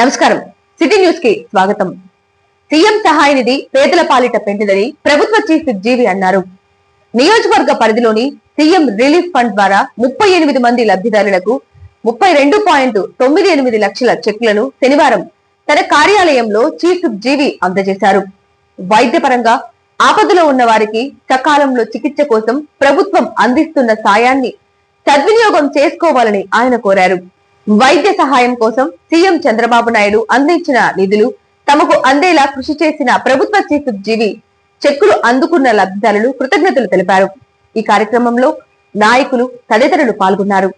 నమస్కారం. సిటీ న్యూస్కి స్వాగతం. సీఎం సహాయ నిధి పేదల పాలిట పెంటిదని ప్రభుత్వ చీఫ్ జీవి అన్నారు. నియోజకవర్గ పరిధిలోని సీఎం రిలీఫ్ ఫండ్ ద్వారా ముప్పై ఎనిమిది మంది లబ్ధిదారులకు ముప్పై రెండు పాయింట్ తొమ్మిది ఎనిమిది లక్షల చెక్లను శనివారం తన కార్యాలయంలో చీఫ్ జీవి అందజేశారు. వైద్యపరంగా ఆపదలో ఉన్న వారికి సకాలంలో చికిత్స కోసం ప్రభుత్వం అందిస్తున్న సాయాన్ని సద్వినియోగం చేసుకోవాలని ఆయన కోరారు. వైద్య సహాయం కోసం సీఎం చంద్రబాబు నాయుడు అందించిన నిధులు తమకు అందేలా కృషి చేసిన ప్రభుత్వ చీఫ్ జీవి చెక్కులు అందుకున్న లబ్ధిదారులు కృతజ్ఞతలు తెలిపారు. ఈ కార్యక్రమంలో నాయకులు తదితరులు పాల్గొన్నారు.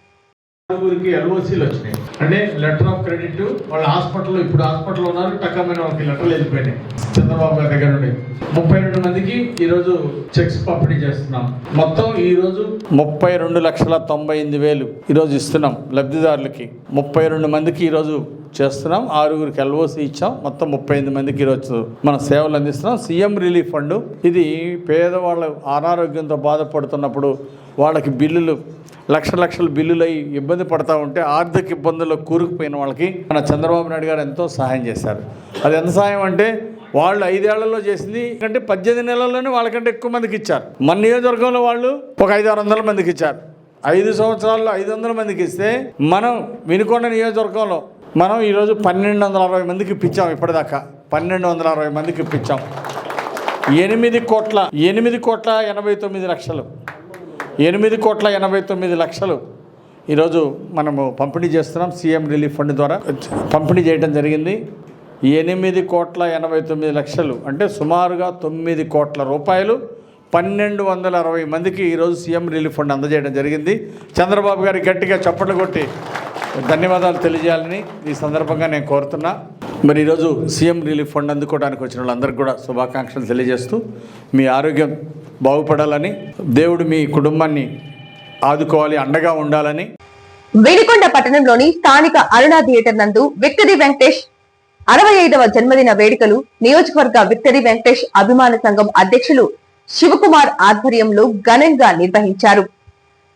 అంటే లెటర్ ఆఫ్ క్రెడిట్ వాళ్ళ హాస్పిటల్లో ఇప్పుడు హాస్పిటల్లో ఉన్నారు టక్కమైన వాళ్ళకి లెటర్లు వెళ్ళిపోయినాయి. చంద్రబాబు గారి దగ్గర నుండి. ముప్పై రెండు మందికి ఈరోజు చెక్స్ పంపిణీ చేస్తున్నాం. మొత్తం ఈరోజు ముప్పై రెండు లక్షల తొంభై ఎనిమిది వేలు ఈరోజు ఇస్తున్నాం లబ్ధిదారులకి. ముప్పై రెండు మందికి ఈరోజు చేస్తున్నాం. ఆరుగురికి ఎల్ఓసి ఇచ్చాం. మొత్తం ముప్పై ఎనిమిది మందికి ఈరోజు మన సేవలు అందిస్తున్నాం. CM relief fund. ఇది పేదవాళ్ళు అనారోగ్యంతో బాధపడుతున్నప్పుడు వాళ్ళకి బిల్లులు లక్ష లక్షల బిల్లులై ఇబ్బంది పడతా ఉంటే ఆర్థిక ఇబ్బందుల్లో కూరుకుపోయిన వాళ్ళకి మన చంద్రబాబు నాయుడు గారు ఎంతో సహాయం చేశారు. అది ఎంత సహాయం అంటే వాళ్ళు ఐదేళ్ళలో చేసింది అంటే పద్దెనిమిది నెలల్లోనే వాళ్ళకంటే ఎక్కువ మందికి ఇచ్చారు. మన నియోజకవర్గంలో వాళ్ళు ఒక ఐదు ఆరు వందల మందికి ఇచ్చారు. ఐదు సంవత్సరాల్లో ఐదు వందల మందికి ఇస్తే మనం వినుకొండ నియోజకవర్గంలో మనం ఈరోజు పన్నెండు వందల అరవై మందికి ఇప్పించాం ఇప్పటిదాకా. పన్నెండు వందల అరవై మందికి ఇప్పించాం. ఎనిమిది కోట్ల ఎనిమిది కోట్ల ఎనభై తొమ్మిది లక్షలు. ఎనిమిది కోట్ల ఎనభై తొమ్మిది లక్షలు ఈరోజు మనము పంపిణీ చేస్తున్నాం సీఎం రిలీఫ్ ఫండ్ ద్వారా. పంపిణీ చేయడం జరిగింది. ఎనిమిది కోట్ల ఎనభై తొమ్మిది లక్షలు అంటే సుమారుగా తొమ్మిది కోట్ల రూపాయలు పన్నెండు వందల అరవై మందికి ఈరోజు సీఎం రిలీఫ్ ఫండ్ అందజేయడం జరిగింది. చంద్రబాబు గారి గట్టిగా చప్పట్లు కొట్టి ధన్యవాదాలు తెలియజేయాలని ఈ సందర్భంగా నేను కోరుతున్నా. మరి ఈరోజు సీఎం రిలీఫ్ ఫండ్ అందుకోవడానికి వచ్చిన వాళ్ళందరికీ కూడా శుభాకాంక్షలు తెలియజేస్తూ మీ ఆరోగ్యం బాగుపడాలని దేవుడు మీ కుటుంబాన్ని ఆదుకోవాలి అండగా ఉండాలని. వేడికొండ పట్టణంలోని స్థానిక అరుణ థియేటర్ నందు విక్టరీ వెంకటేష్ అరవై ఐదవ జన్మదిన వేడుకలు నియోజకవర్గ విక్టరీ వెంకటేష్ అభిమాన సంఘం అధ్యక్షులు శివకుమార్ ఆధ్వర్యంలో ఘనంగా నిర్వహించారు.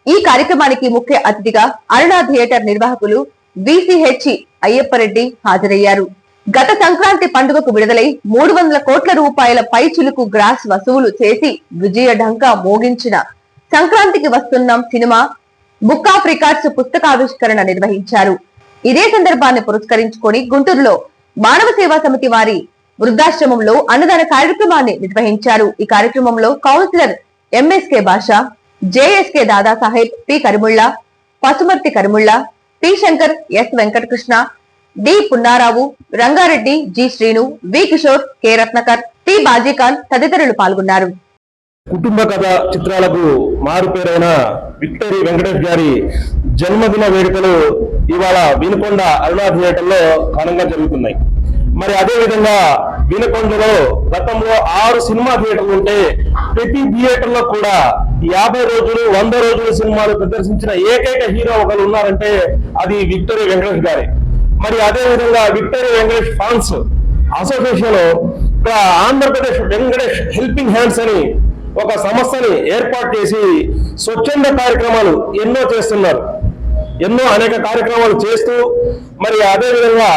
ఈ కార్యక్రమానికి ముఖ్య అతిథిగా అరుణ థియేటర్ నిర్వాహకులు విసిహెచ్ అయ్యప్పరెడ్డి హాజరయ్యారు. గత సంక్రాంతి పండుగకు విడుదలై మూడు వందల కోట్ల రూపాయల పై చిలుకు గ్రాస్ వసూలు చేసి విజయ ఢంకా మోగించిన సంక్రాంతికి వస్తున్నాం సినిమా బుక్ ఆఫ్ రికార్డ్స్ పుస్తకావిష్కరణ నిర్వహించారు. ఇదే సందర్భాన్ని పురస్కరించుకొని గుంటూరులో మానవ సేవా సమితి వారి వృద్ధాశ్రమంలో అన్నదాన కార్యక్రమాన్ని నిర్వహించారు. ఈ కార్యక్రమంలో councillor MSK Basha JSK Dadasaheb P Karimulla Pasumarthi Karimulla P Shankar S Venkatakrishna D Punnarao Rangareddy G Srinu V Kishore K Ratnakar T Bajikhan తదితరులు పాల్గొన్నారు. కుటుంబ కథ చిత్రాలకు మారుపేరైన విక్టరీ వెంకటేష్ గారి జన్మదిన వేడుకలు ఇవాళ వినుకొండ అరుణా థియేటర్లో ఘనంగా జరుగుతున్నాయి. మరి అదే విధంగా వినుకొండలో గతంలో ఆరు సినిమా థియేటర్లు ఉంటే ప్రతి థియేటర్లో కూడా యాభై రోజులు వంద రోజుల సినిమాలు ప్రదర్శించిన ఏకైక హీరో ఒకరు ఉన్నారంటే అది విక్టరీ వెంకటేష్ గారే. మరి అదే విధంగా విక్టరీ వెంకటేష్ ఫాన్స్ అసోసియేషన్ ఇక్కడ ఆంధ్రప్రదేశ్ వెంకటేష్ హెల్పింగ్ హ్యాండ్స్ అని ఒక సంస్థని ఏర్పాటు చేసి స్వచ్ఛంద కార్యక్రమాలు ఎన్నో చేస్తున్నారు. ఎన్నో అనేక కార్యక్రమాలు చేస్తూ మరి అదే విధంగా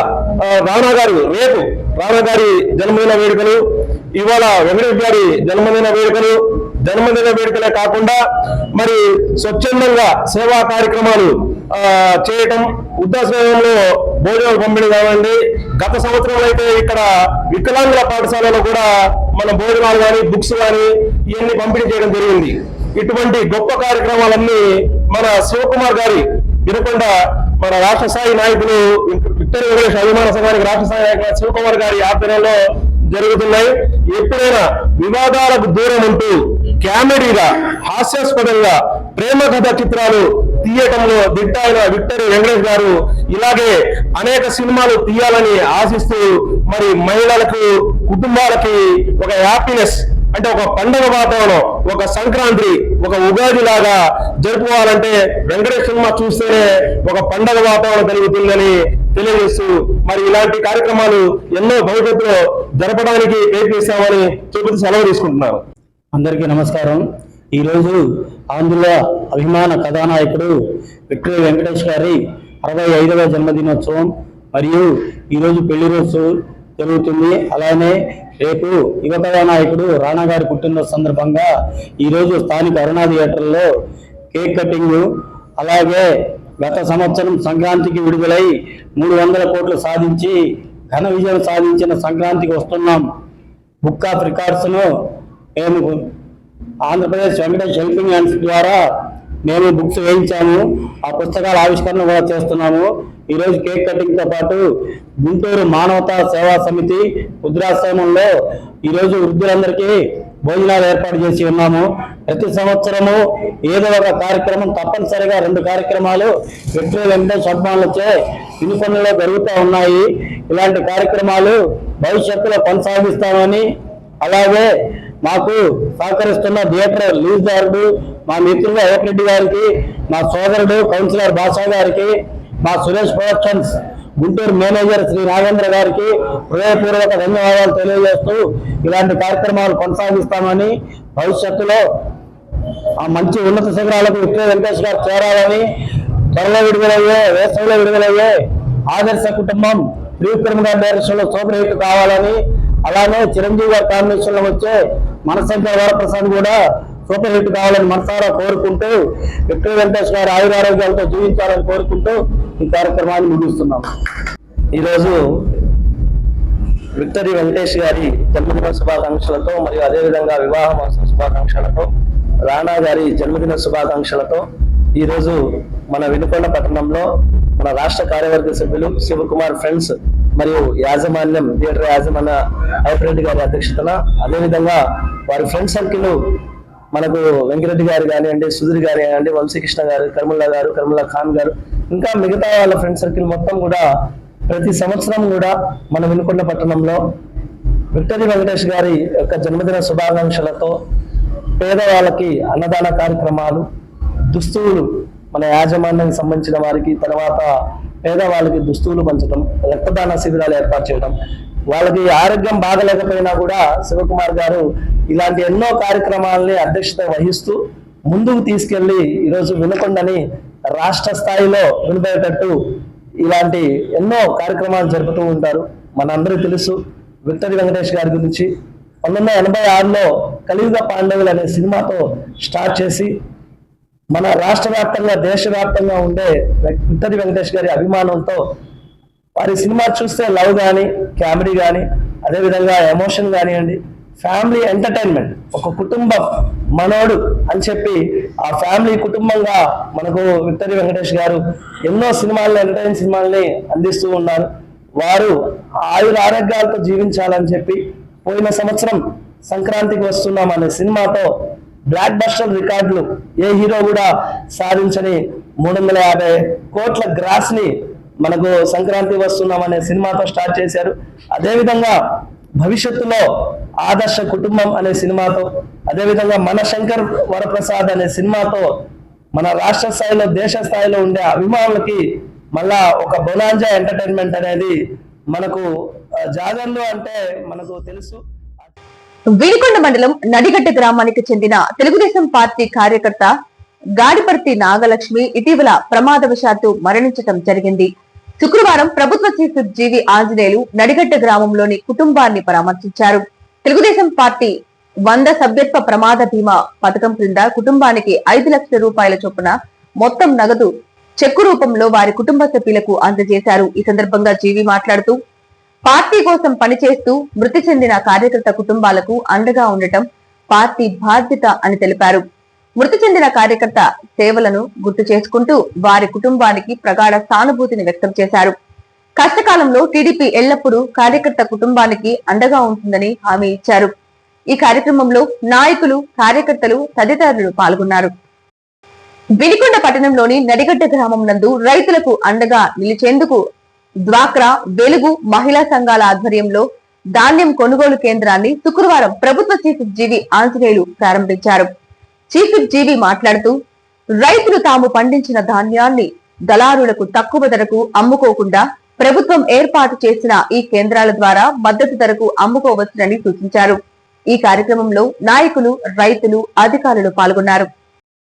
రాణా గారు రేపు రాణా గారి జన్మదిన వేడుకలు ఇవాళ వెంకటేష్ గారి జన్మదిన వేడుకలు జన్మదిన వేడుకలే కాకుండా మరి స్వచ్ఛందంగా సేవా కార్యక్రమాలు చేయటం వృద్ధాశ్రమంలో భోజనాలు పంపిణీ కావండి. గత సంవత్సరంలో అయితే ఇక్కడ వికలాంగుల పాఠశాలలో కూడా మన భోజనాలు కానీ బుక్స్ కానీ ఇవన్నీ పంపిణీ చేయడం జరిగింది. ఇటువంటి గొప్ప కార్యక్రమాలన్నీ మన శివకుమార్ గారి వినకొండ మన రాష్ట్ర స్థాయి నాయకులు విక్టర్ వెంకటేష్ అభిమాన సంఘానికి రాష్ట్ర స్థాయి నాయకులు శివకుమార్ గారి ఆధ్వర్యంలో జరుగుతున్నాయి. ఎప్పుడైనా వివాదాలకు దూరం ఉంటూ కామెడీగా హాస్యాస్పదంగా ప్రేమ కథ చిత్రాలు తీయటంలో దిట్టాయిన విక్టరీ వెంకటేష్ గారు ఇలాగే అనేక సినిమాలు తీయాలని ఆశిస్తూ మరి మహిళలకు కుటుంబాలకి ఒక హ్యాపీనెస్ అంటే ఒక పండగ వాతావరణం ఒక సంక్రాంతి ఒక ఉగాది లాగా జరుపుకోవాలంటే వెంకటేష్ సినిమా చూస్తేనే ఒక పండగ వాతావరణం కలుగుతుందని తెలియజేస్తూ మరి ఇలాంటి కార్యక్రమాలు ఎన్నో భవిష్యత్తులో జరపడానికి ప్రయత్నిస్తామని చెబుతూ సెలవు తీసుకుంటున్నాను. అందరికీ నమస్కారం. ఈరోజు ఆంధ్రుల అభిమాన కథానాయకుడు విక్టరీ వెంకటేష్ గారి అరవై ఐదవ జన్మదినోత్సవం. మరియు ఈరోజు పెళ్ళి రోజు జరుగుతుంది. అలానే రేపు యువ నాయకుడు రాణా గారి పుట్టినరోజు సందర్భంగా ఈరోజు స్థానిక అరుణా థియేటర్లో కేక్ కటింగ్ అలాగే గత సంవత్సరం సంక్రాంతికి విడుదలై మూడు వందల కోట్లు సాధించి ఘన విజయం సాధించిన సంక్రాంతికి వస్తున్నాం. బుక్ ఆఫ్ రికార్డ్స్ను మేము ఆంధ్రప్రదేశ్ వెంకటేష్ హెల్పింగ్ హ్యాండ్స్ ద్వారా మేము బుక్స్ వేయించాము ఆ పుస్తకాల ఆవిష్కరణ కూడా చేస్తున్నాము. ఈరోజు కేక్ కటింగ్తో పాటు గుంటూరు మానవతా సేవా సమితి వృద్ధాశ్రమంలో ఈరోజు వృద్ధులందరికీ భోజనాలు ఏర్పాటు చేసి ఉన్నాము. ప్రతి సంవత్సరము ఏదో ఒక కార్యక్రమం తప్పనిసరిగా రెండు కార్యక్రమాలు విక్టరీ వెంకటేష్ అభిమానులచే వినుకొండలో జరుగుతూ ఉన్నాయి. ఇలాంటి కార్యక్రమాలు భవిష్యత్తులో కొనసాగిస్తామని అలాగే మాకు సహకరిస్తున్న థియేటర్ లీజ్దారుడు మా మిత్రుడు రెడ్డి గారికి మా సోదరుడు కౌన్సిలర్ బాషా గారికి మా సురేష్ ప్రొడక్షన్స్ గుంటూరు మేనేజర్ శ్రీ నాగేంద్ర గారికి హృదయపూర్వక ధన్యవాదాలు తెలియజేస్తూ ఇలాంటి కార్యక్రమాలు కొనసాగిస్తామని భవిష్యత్తులో ఆ మంచి ఉన్నత శిఖరాలకు విక్రయ వెంకటేష్ గారు చేరాలని త్వరలో విడుదలయ్యే వేసవిలో విడుదలయ్యే ఆదర్శ కుటుంబం త్రివిక్రమ్ గారి డైరెక్షన్లో కావాలని అలానే చిరంజీవి గారి కాంబినేషన్లో వచ్చే మనశంకర్ వరప్రసాద్ కూడా సూపర్ హిట్ కావాలని మనసారా కోరుకుంటూ విక్టరీ వెంకటేష్ గారు ఆయురారోగ్యాలతో జీవించాలని కోరుకుంటూ ఈ కార్యక్రమాన్ని ముగిస్తున్నాం ఈరోజు విక్టరీ వెంకటేష్ గారి జన్మదిన శుభాకాంక్షలతో మరియు అదేవిధంగా వివాహ మాసం శుభాకాంక్షలతో రాణా గారి జన్మదిన శుభాకాంక్షలతో ఈరోజు మన వినుకొండ పట్టణంలో మన రాష్ట్ర కార్యవర్గ సభ్యులు శివకుమార్ ఫ్రెండ్స్ మరియు యాజమాన్యం థియేటర్ యాజమాన్య హైపరెడ్డి గారి అధ్యక్షతన అదేవిధంగా వారి ఫ్రెండ్ సర్కిల్ మనకు వెంకరెడ్డి గారు కానివ్వండి సుధీర్ గారు కానివ్వండి వంశీకృష్ణ గారు కర్ముల్లా గారు కర్ముల్లా ఖాన్ గారు ఇంకా మిగతా వాళ్ళ ఫ్రెండ్ సర్కిల్ మొత్తం కూడా ప్రతి సంవత్సరం కూడా మన వినుకొండ పట్టణంలో విక్టరీ వెంకటేష్ గారి యొక్క జన్మదిన శుభాకాంక్షలతో పేదవాళ్ళకి అన్నదాన కార్యక్రమాలు దుస్తువులు మన యాజమాన్యానికి సంబంధించిన వారికి తర్వాత పేదవాళ్ళకి దుస్తువులు పంచడం రక్తదాన శిబిరాలు ఏర్పాటు చేయడం వాళ్ళకి ఆరోగ్యం బాగలేకపోయినా కూడా శివకుమార్ గారు ఇలాంటి ఎన్నో కార్యక్రమాలని అధ్యక్షత వహిస్తూ ముందుకు తీసుకెళ్ళి ఈరోజు వినకొండని రాష్ట్ర స్థాయిలో వినబడేటట్టు ఇలాంటి ఎన్నో కార్యక్రమాలు జరుపుతూ ఉంటారు. మనందరికీ తెలుసు విక్టరీ వెంకటేష్ గారి గురించి. పంతొమ్మిది వందల ఎనభై ఆరులో కలియుగ పాండవులు అనే సినిమాతో స్టార్ట్ చేసి మన రాష్ట్ర వ్యాప్తంగా దేశవ్యాప్తంగా ఉండే విక్టరీ వెంకటేష్ గారి అభిమానంతో వారి సినిమా చూస్తే లవ్ కానీ కామెడీ కానీ అదేవిధంగా ఎమోషన్ కానివ్వండి ఫ్యామిలీ ఎంటర్టైన్మెంట్ ఒక కుటుంబం మనోడు అని చెప్పి ఆ ఫ్యామిలీ కుటుంబంగా మనకు విక్టరీ వెంకటేష్ గారు ఎన్నో సినిమాలని ఎంటర్టైన్ సినిమాల్ని అందిస్తూ ఉన్నారు. వారు ఆయుర ఆరోగ్యాలతో జీవించాలని చెప్పి పోయిన సంవత్సరం సంక్రాంతికి వస్తున్నాం అనే సినిమాతో బ్లాక్ బస్టర్ రికార్డులు ఏ హీరో కూడా సాధించని మూడు వందల యాభై కోట్ల గ్రాస్ని మనకు సంక్రాంతి వస్తున్నాం అనే సినిమాతో స్టార్ట్ చేశారు. అదేవిధంగా భవిష్యత్తులో ఆదర్శ కుటుంబం అనే సినిమాతో అదేవిధంగా మన శంకర్ వరప్రసాద్ అనే సినిమాతో మన రాష్ట్ర స్థాయిలో దేశ స్థాయిలో ఉండే అభిమానులకి మళ్ళా ఒక బొనాంజా ఎంటర్టైన్మెంట్ అనేది మనకు జాగర్లు అంటే మనకు తెలుసు. వినుకొండ మండలం నడిగడ్డ గ్రామానికి చెందిన తెలుగుదేశం పార్టీ కార్యకర్త గాడిపర్తి నాగలక్ష్మి ఇటీవల ప్రమాదవశాత్తు మరణించటం జరిగింది. శుక్రవారం ప్రభుత్వ చీఫ్ జీవి ఆంజనేయులు నడిగడ్డ గ్రామంలోని కుటుంబాన్ని పరామర్శించారు. తెలుగుదేశం పార్టీ వంద సభ్యత్వ ప్రమాద బీమా పథకం క్రింద కుటుంబానికి ఐదు లక్షల రూపాయల చొప్పున మొత్తం నగదు చెక్కు రూపంలో వారి కుటుంబ సభ్యులకు అందజేశారు. ఈ సందర్భంగా జీవి మాట్లాడుతూ పార్టీ కోసం పనిచేస్తూ మృతి చెందిన కార్యకర్త కుటుంబాలకు అండగా ఉండటం పార్టీ బాధ్యత అని తెలిపారు. మృతి చెందిన కార్యకర్త సేవలను గుర్తు చేసుకుంటూ వారి కుటుంబానికి ప్రగాఢ సానుభూతిని వ్యక్తం చేశారు. కష్టకాలంలో టీడీపీ ఎల్లప్పుడూ కార్యకర్త కుటుంబానికి అండగా ఉంటుందని హామీ ఇచ్చారు. ఈ కార్యక్రమంలో నాయకులు కార్యకర్తలు తదితరులు పాల్గొన్నారు. వినికొండ పట్టణంలోని నడిగడ్డ గ్రామం నందు రైతులకు అండగా నిలిచేందుకు డ్వాక్రా వెలుగు మహిళా సంఘాల ఆధ్వర్యంలో ధాన్యం కొనుగోలు కేంద్రాన్ని శుక్రవారం ప్రభుత్వ చీఫ్ జీవి ఆంజనేయులు ప్రారంభించారు. చీఫ్ జీవి మాట్లాడుతూ రైతులు తాము పండించిన ధాన్యాన్ని దళారులకు తక్కువ ధరకు అమ్ముకోకుండా ప్రభుత్వం ఏర్పాటు చేసిన ఈ కేంద్రాల ద్వారా మద్దతు ధరకు అమ్ముకోవచ్చునని సూచించారు. ఈ కార్యక్రమంలో నాయకులు రైతులు అధికారులు పాల్గొన్నారు.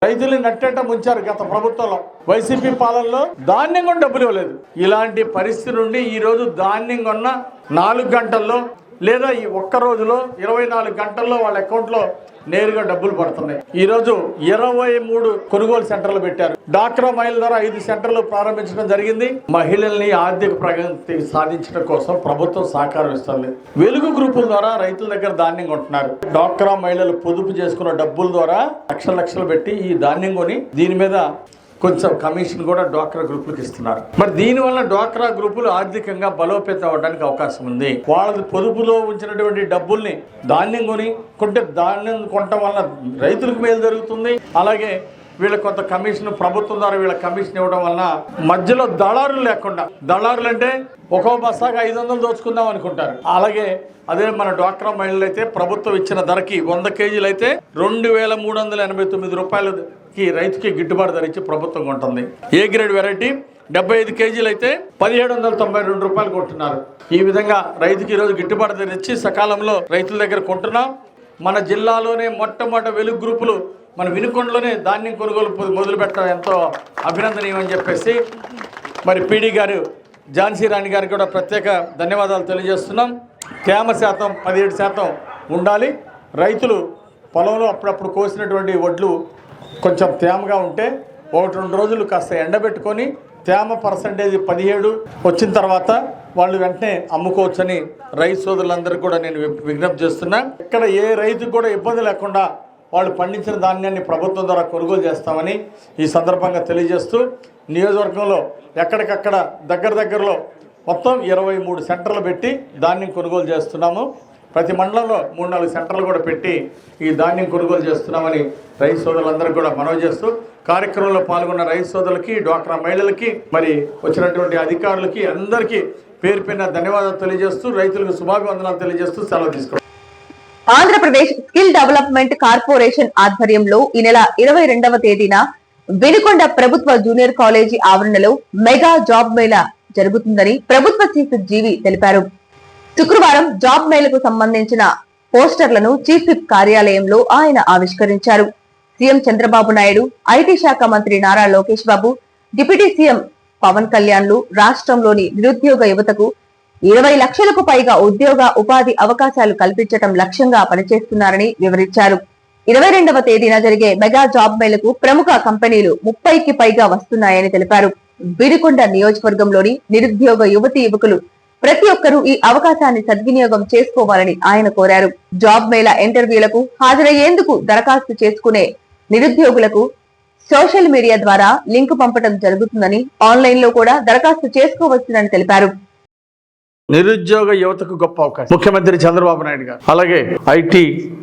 రైతులు నట్టేట ముంచారు గత ప్రభుత్వంలో. వైసీపీ పాలనలో ధాన్యం కూడా డబ్బులు ఇవ్వలేదు. ఇలాంటి పరిస్థితి నుండి ఈరోజు ధాన్యం కొన్న నాలుగు గంటల్లో లేదా ఈ ఒక్క రోజులో ఇరవై నాలుగు గంటల్లో వాళ్ళ అకౌంట్లో నేరుగా డబ్బులు పడుతున్నాయి. ఈరోజు ఇరవై మూడు కొనుగోలు సెంటర్లు పెట్టారు. డాక్రా మహిళ ద్వారా ఐదు సెంటర్లు ప్రారంభించడం జరిగింది. మహిళల్ని ఆర్థిక ప్రగతి సాధించడం కోసం ప్రభుత్వం సహకారం ఇస్తుంది. వెలుగు గ్రూపుల ద్వారా రైతుల దగ్గర ధాన్యం కొంటున్నారు. డాక్రా మహిళలు పొదుపు చేసుకున్న డబ్బుల ద్వారా లక్షల లక్షలు పెట్టి ఈ ధాన్యం కొని దీని మీద కొంచెం కమిషన్ కూడా డ్వాక్రా గ్రూపులకు ఇస్తున్నారు. మరి దీనివల్ల డ్వాక్రా గ్రూపులు ఆర్థికంగా బలోపేతం అవ్వడానికి అవకాశం ఉంది. వాళ్ళ పొదుపులో ఉంచినటువంటి డబ్బుల్ని ధాన్యం కొని కొంటే ధాన్యం కొనటం వల్ల రైతులకు మేలు జరుగుతుంది. అలాగే వీళ్ళ కొంత కమిషన్ ప్రభుత్వం ద్వారా వీళ్ళ కమిషన్ ఇవ్వడం వలన మధ్యలో దళారులు లేకుండా దళారులు అంటే ఒక్కో బస్సాగా ఐదు వందలు దోచుకుందాం అనుకుంటారు. అలాగే అదే మన డ్వాక్రా మహిళలు అయితే ప్రభుత్వం ఇచ్చిన ధరకి వంద కేజీలు అయితే రెండు వేల మూడు వందల ఎనభై తొమ్మిది రూపాయలు కి రైతుకి గిట్టుబాటు ధర ఇచ్చి ప్రభుత్వం కొంటుంది ఏ గ్రేడ్ వెరైటీ? డెబ్బై ఐదు కేజీలు అయితే పదిహేడు వందల తొంభై రెండు రూపాయలు కొంటున్నారు ఈ విధంగా రైతుకి ఈరోజు గిట్టుబాటు ధర ఇచ్చి సకాలంలో రైతుల దగ్గర కొంటున్నాం. మన జిల్లాలోనే మొట్టమొదటి వెలుగు గ్రూపులు మన వినుకొండలోనే ధాన్యం కొనుగోలు మొదలుపెట్టడం మొదలు పెట్టడం ఎంతో అభినందనీయమని చెప్పేసి మరి పీడీ గారు ఝాన్సీ రాణి గారికి కూడా ప్రత్యేక ధన్యవాదాలు తెలియజేస్తున్నాం. తేమ శాతం పదిహేడు శాతం ఉండాలి. రైతులు పొలంలో అప్పుడప్పుడు కోసినటువంటి వడ్లు కొంచెం తేమగా ఉంటే ఒకటి రెండు రోజులు కాస్త ఎండబెట్టుకొని తేమ పర్సంటేజ్ పదిహేడు వచ్చిన తర్వాత వాళ్ళు వెంటనే అమ్ముకోవచ్చని రైతు సోదరులందరికీ కూడా నేను విజ్ఞప్తి చేస్తున్నా. ఇక్కడ ఏ రైతుకు కూడా ఇబ్బంది లేకుండా వాళ్ళు పండించిన ధాన్యాన్ని ప్రభుత్వం ద్వారా కొనుగోలు చేస్తామని ఈ సందర్భంగా తెలియజేస్తూ నియోజకవర్గంలో ఎక్కడికక్కడ దగ్గర దగ్గరలో మొత్తం ఇరవై మూడు సెంటర్లు పెట్టి ధాన్యం కొనుగోలు చేస్తున్నాము. ప్రతి మండలంలో మూడు నాలుగు సెంటర్లు కూడా పెట్టి ఈ ధాన్యం కొనుగోలు చేస్తున్నామని రైతు సోదరులందరికీ కూడా మనవి చేస్తూ కార్యక్రమంలో పాల్గొన్న రైతు సోదరులకి డ్వాక్రా మహిళలకి మరి వచ్చినటువంటి అధికారులకి అందరికీ పేరు పైన ధన్యవాదాలు తెలియజేస్తూ రైతులకు శుభాభివందనాలు తెలియజేస్తూ సెలవు తీసుకున్నాం ఆంధ్రప్రదేశ్ స్కిల్ డెవలప్మెంట్ కార్పొరేషన్ ఆధ్వర్యంలో ఈ నెల ఇరవై రెండవ తేదీన వినుకొండ ప్రభుత్వ జూనియర్ కాలేజీ ఆవరణలో మెగా జాబ్ మేళా జరుగుతుందని ప్రభుత్వ చీఫ్ జీవి తెలిపారు. శుక్రవారం జాబ్ మేళకు సంబంధించిన పోస్టర్లను చీఫ్ విప్ కార్యాలయంలో ఆయన ఆవిష్కరించారు. సీఎం చంద్రబాబు నాయుడు ఐటీ శాఖ మంత్రి నారా లోకేష్ బాబు డిప్యూటీ సీఎం పవన్ కళ్యాణ్లు రాష్ట్రంలోని నిరుద్యోగ యువతకు ఇరవై లక్షలకు పైగా ఉద్యోగ ఉపాధి అవకాశాలు కల్పించటం లక్ష్యంగా పనిచేస్తున్నారని వివరించారు. ఇరవై రెండవ తేదీన జరిగే మెగా జాబ్ మేళకు ప్రముఖ కంపెనీలు ముప్పైకి పైగా వస్తున్నాయని తెలిపారు. వినుకొండ నియోజకవర్గంలోని నిరుద్యోగ యువతి యువకులు ప్రతి ఒక్కరూ ఈ అవకాశాన్ని సద్వినియోగం చేసుకోవాలని ఆయన కోరారు. జాబ్ మేళా ఇంటర్వ్యూలకు హాజరయ్యేందుకు దరఖాస్తు చేసుకునే నిరుద్యోగులకు సోషల్ మీడియా ద్వారా లింక్ పంపడం జరుగుతుందని ఆన్లైన్లో కూడా దరఖాస్తు చేసుకోవచ్చునని తెలిపారు. నిరుద్యోగ యువతకు గొప్ప అవకాశం. ముఖ్యమంత్రి చంద్రబాబు నాయుడు గారు అలాగే ఐటీ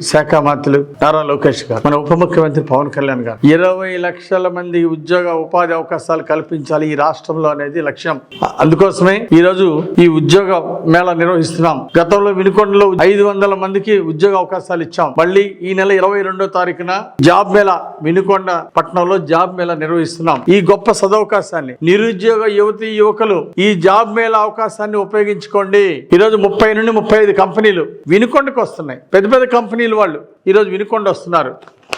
శాఖ మంత్రులు నారా లోకేష్ గారు మన ఉప ముఖ్యమంత్రి పవన్ కళ్యాణ్ గారు. ఇరవై లక్షల మంది ఉద్యోగ ఉపాధి అవకాశాలు కల్పించాలి ఈ రాష్ట్రంలో అనేది లక్ష్యం. అందుకోసమే ఈ రోజు ఈ ఉద్యోగ మేళ నిర్వహిస్తున్నాం. గతంలో వినుకొండలో ఐదు వందల మందికి ఉద్యోగ అవకాశాలు ఇచ్చాం. మళ్ళీ ఈ నెల ఇరవై రెండో తారీఖున జాబ్ మేళా వినుకొండ పట్టణంలో జాబ్ మేళా నిర్వహిస్తున్నాం. ఈ గొప్ప సదవకాశాన్ని నిరుద్యోగ యువతి యువకులు ఈ జాబ్ మేళా అవకాశాన్ని ఉపయోగించుకో ఈ ఈరోజు ముప్పై నుండి ముప్పై ఐదు కంపెనీలు వినుకొండకు వస్తున్నాయి. పెద్ద పెద్ద కంపెనీలు వాళ్ళు ఈరోజు వినుకొండ వస్తున్నారు.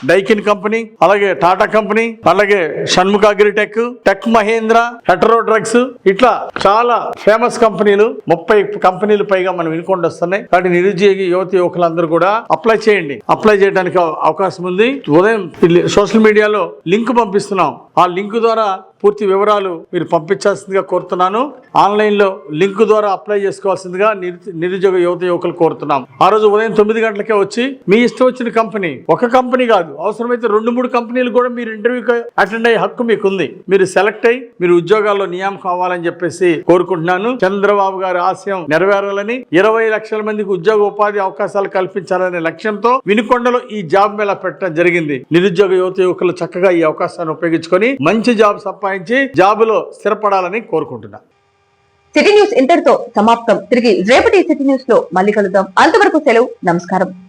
డైకిన్ కంపెనీ అలాగే టాటా కంపెనీ అలాగే Shanmukha agritech tech Mahindra Hetero drugs ఇట్లా చాలా ఫేమస్ కంపెనీలు ముప్పై కంపెనీలు పైగా మనం వినుకొండ వస్తున్నాయి. కాబట్టి నిరుద్యోగి యువతి యువకులందరూ కూడా అప్లై చేయండి. అప్లై చేయడానికి అవకాశం ఉంది. ఉదయం సోషల్ మీడియాలో లింక్ పంపిస్తున్నాం. ఆ లింక్ ద్వారా పూర్తి వివరాలు మీరు పంపించాల్సిందిగా కోరుతున్నాను. ఆన్లైన్లో లింక్ ద్వారా అప్లై చేసుకోవాల్సిందిగా నిరుద్యోగ యువత యువకులు కోరుతున్నాం. ఆ రోజు ఉదయం తొమ్మిది గంటలకే వచ్చి మీ ఇష్టం వచ్చిన కంపెనీ ఒక కంపెనీ కాదు అవసరమైతే రెండు మూడు కంపెనీలు కూడా మీరు ఇంటర్వ్యూకి అటెండ్ అయ్యే హక్కు మీకు ఉంది మీరు సెలెక్ట్ అయ్యి మీరు ఉద్యోగాల్లో నియామకం అవ్వాలని చెప్పేసి కోరుకుంటున్నాను. చంద్రబాబు గారి ఆశయం నెరవేరాలని ఇరవై లక్షల మందికి ఉద్యోగ ఉపాధి అవకాశాలు కల్పించాలనే లక్ష్యంతో వినుకొండలో ఈ జాబ్ మేళా పెట్టడం జరిగింది. నిరుద్యోగ యువత యువకులు చక్కగా ఈ అవకాశాన్ని ఉపయోగించుకొని మంచి జాబ్ సంపాదించి జాబులో స్థిరపడాలని కోరుకుంటున్నా. సిటీ న్యూస్ ఇంతటితో సమాప్తం. తిరిగి రేపటి సిటీ న్యూస్లో మళ్ళీ కలుద్దాం. అంతవరకు సెలవు నమస్కారం.